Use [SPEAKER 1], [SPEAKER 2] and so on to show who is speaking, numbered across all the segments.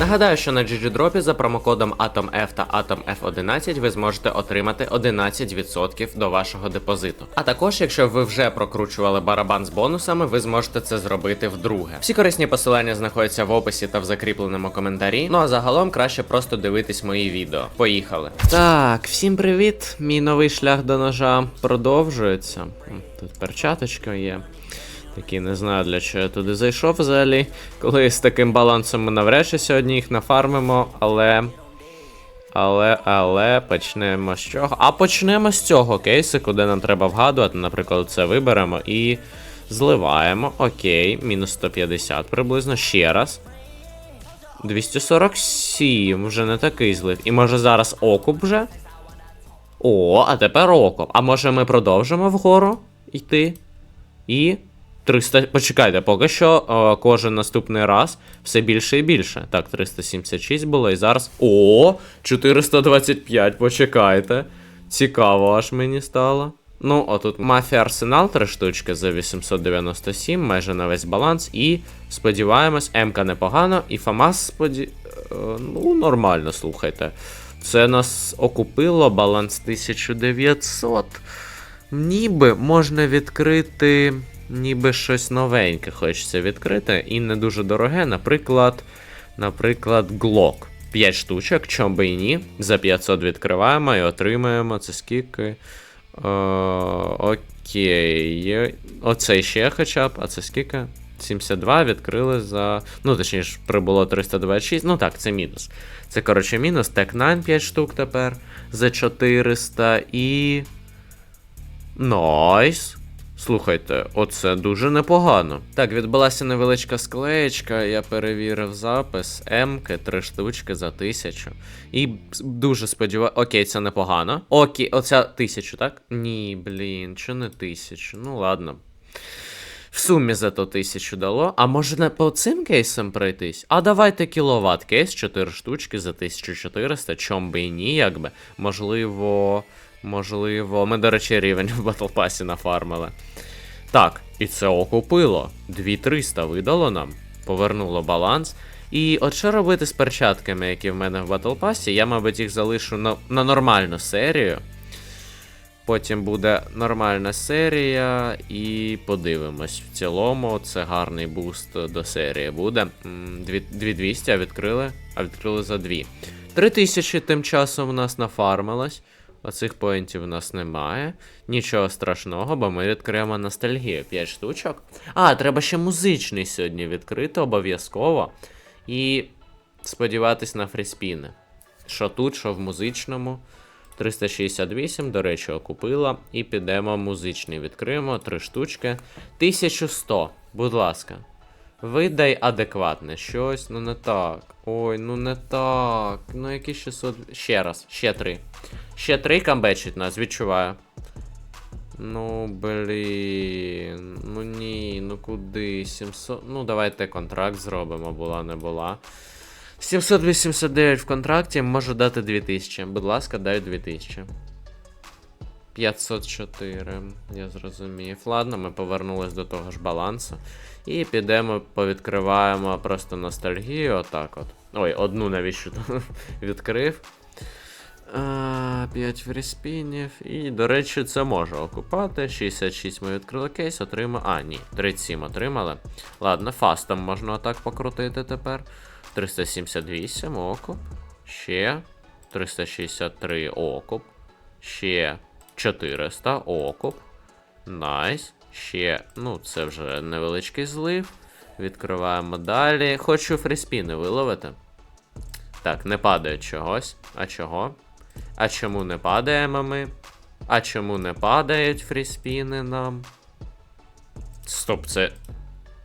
[SPEAKER 1] Нагадаю, що на GGDrop за промокодом AtomF та AtomF11 ви зможете отримати 11% до вашого депозиту. А також, якщо ви вже прокручували барабан з бонусами, ви зможете це зробити вдруге. Всі корисні посилання знаходяться в описі та в закріпленому коментарі. Ну а загалом краще просто дивитись мої відео. Поїхали. Так, всім привіт! Мій новий шлях до ножа продовжується. Тут перчаточка є. Такі не знаю для чого я туди зайшов взагалі. Коли з таким балансом ми навряд чи сьогодні їх нафармимо, але. Але, але почнемо з чого? А почнемо з цього кейсику, де нам треба вгадувати. Наприклад, це виберемо і зливаємо. Окей, мінус 150 приблизно. Ще раз. 247, вже не такий злив. І може зараз окуп вже? О, а тепер окуп. А може ми продовжимо вгору йти? І 300. Почекайте, поки що о, кожен наступний раз все більше і більше. Так, 376 було, і зараз. О! 425, почекайте. Цікаво аж мені стало. Ну, отут мафія Арсенал 3 штучки за 897, майже на весь баланс. І сподіваємось, МК непогано, і Фамас споді... е, Ну, нормально, слухайте. Це нас окупило, баланс 1900. Ніби можна відкрити, ніби щось новеньке хочеться відкрити, і не дуже дороге. Наприклад, наприклад, Glock. 5 штучок, чом би і ні. За 500 відкриваємо і отримаємо. Це скільки. Е, окей. Оце ще хоча б, а це скільки? 72 відкрили за. Ну, точніше, прибуло 326. Ну так, це мінус. Це, коротше, мінус. Tech 9 5 штук тепер за 400 і. Найс. Слухайте, оце дуже непогано. Так, відбулася невеличка склеєчка, я перевірив запис. М-ки, три штучки за тисячу. І дуже сподіваюся. Окей, це непогано. Окей, оця тисячу, так? Ні, блін, що не тисячу. Ну ладно. В сумі зато тисячу дало. А може не по цим кейсам пройтись? А давайте кіловат кейс, 4 штучки за 1400, чом би і ні, якби. Можливо. Можливо. Ми, до речі, рівень в Battle нафармили. Так, і це окупило. 2300 видало нам, повернуло баланс. І от що робити з перчатками, які в мене в Pass, я, мабуть, їх залишу на, на нормальну серію. Потім буде нормальна серія, і подивимось. В цілому це гарний буст до серії буде. 2200, а відкрили? А відкрили за 2. 3000 тим часом у нас нафармилось. Оцих поінтів у нас немає. Нічого страшного, бо ми відкриємо ностальгію. 5 штучок. А, треба ще музичний сьогодні відкрити обов'язково. І сподіватись на фріспіни. Що тут, що в музичному. 368, до речі, окупила. І підемо музичний. Відкриємо 3 штучки. 1100, будь ласка. Видай адекватне щось, ну не так. Ой, ну не так. Ну які 600. Ще раз, ще 3. Ще 3 камбечить нас, відчуваю. Ну, блін. Ну ні, ну куди? 700. Ну, давайте контракт зробимо, була не була. 789 в контракті, можу дати 2000. Будь ласка, даю 2000. 504, я зрозумів. Ладно, ми повернулись до того ж балансу. І підемо, повідкриваємо просто ностальгію, отак от. Ой, одну навіщо відкрив. А, 5 фріспінів. І, до речі, це може окупати. 66 ми відкрили кейс, отримали. А, ні, 37 отримали. Ладно, фастом можна отак покрутити тепер. 378 окуп. Ще 363 окуп. Ще 400 окуп. Найс. Ще, ну, це вже невеличкий злив. Відкриваємо далі. Хочу фріспіни виловити. Так, не падає чогось. А чого? А чому не падаємо ми? А чому не падають фріспіни нам? Стоп, це.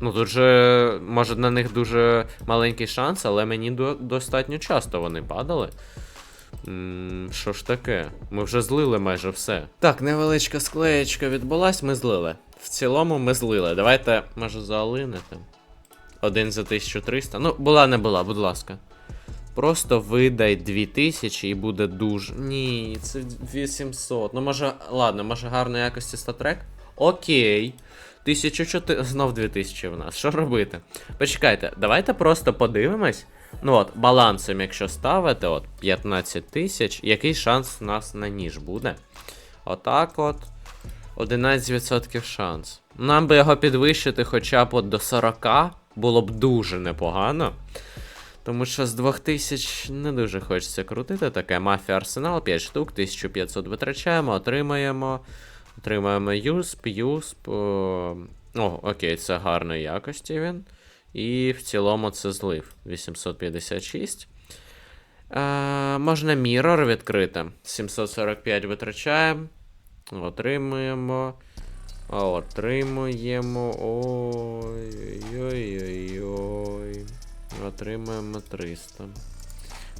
[SPEAKER 1] Ну тут же, може, на них дуже маленький шанс, але мені до- достатньо часто вони падали. Що ж таке? Ми вже злили майже все. Так, невеличка склеєчка відбулась, ми злили. В цілому ми злили. Давайте, може, заолинити. Один за 1300. Ну, була не була, будь ласка. Просто видай 2000 і буде дуже. Ні, це 800. Ну, може, ладно, може гарної якості статрек? Окей. 1400, знов 2000 в нас. Що робити? Почекайте, давайте просто подивимось. Ну от, балансом, якщо ставити, от 15 тисяч, який шанс у нас на ніж буде? Отак от. 11% шанс. Нам би його підвищити хоча б от до 40 було б дуже непогано. Тому що з 2000 не дуже хочеться крутити таке. Мафія Арсенал 5 штук, 1500 витрачаємо, отримаємо. Отримаємо юсп, юсп. О, о, окей, це гарної якості він. І в цілому це злив 856. Е, можна Mirror відкрити. 745 витрачаємо. Отримуємо. Отримуємо. Ой-ой-ой-ой. Отримуємо 300.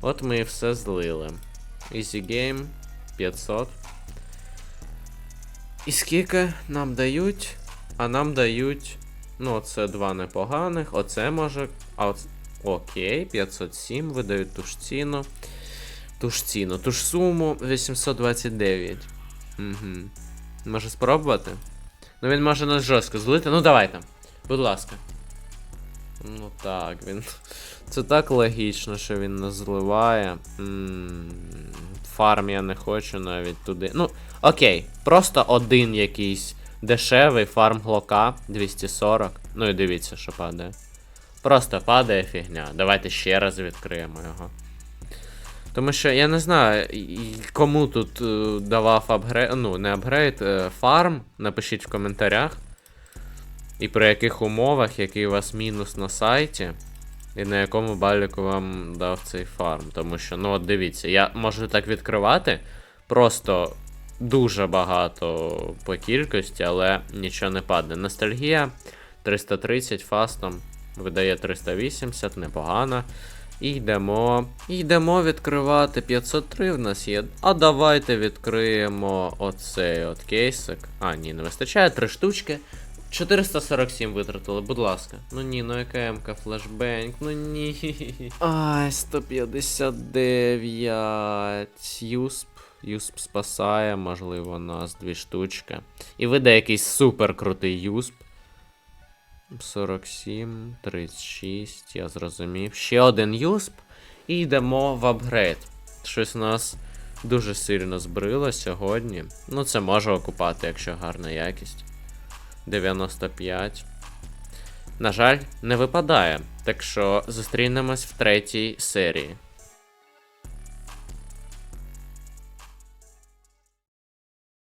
[SPEAKER 1] От ми і все злили. Easy Game 500. І скільки нам дають? А нам дають. Ну, це два непоганих. Оце може. А оц... Окей, 507 видають ту ж ціну. Ту ж ціну, ту ж суму 829. Угу. Може спробувати? Ну він може нас жорстко злити. Ну давайте. Будь ласка. Ну так, він. Це так логічно, що він нас зливає. Фарм я не хочу навіть туди. Ну, окей, просто один якийсь дешевий фарм глока 240. Ну і дивіться, що падає. Просто падає фігня. Давайте ще раз відкриємо його. Тому що я не знаю, кому тут е, давав апгрейд, ну, не апгрейд, е, фарм. Напишіть в коментарях. І при яких умовах, який у вас мінус на сайті, і на якому баліку вам дав цей фарм. Тому що, ну от дивіться, я можу так відкривати, просто дуже багато по кількості, але нічого не падає. Ностальгія 330 фастом видає 380, непогано. І йдемо. Йдемо відкривати 503 в нас є. А давайте відкриємо оцей от кейсик. А, ні, не вистачає три штучки. 447 витратили, будь ласка. Ну ні, ну яка МК флешбенк, ну ні. Ай, 159. Юсп. Юсп спасає, можливо, нас дві штучки. І видає якийсь супер крутий юсп. 47, 36, я зрозумів. Ще один юсп. І йдемо в апгрейд. Щось у нас дуже сильно збрило сьогодні. Ну, це може окупати, якщо гарна якість. 95. На жаль, не випадає. Так що зустрінемось в третій серії.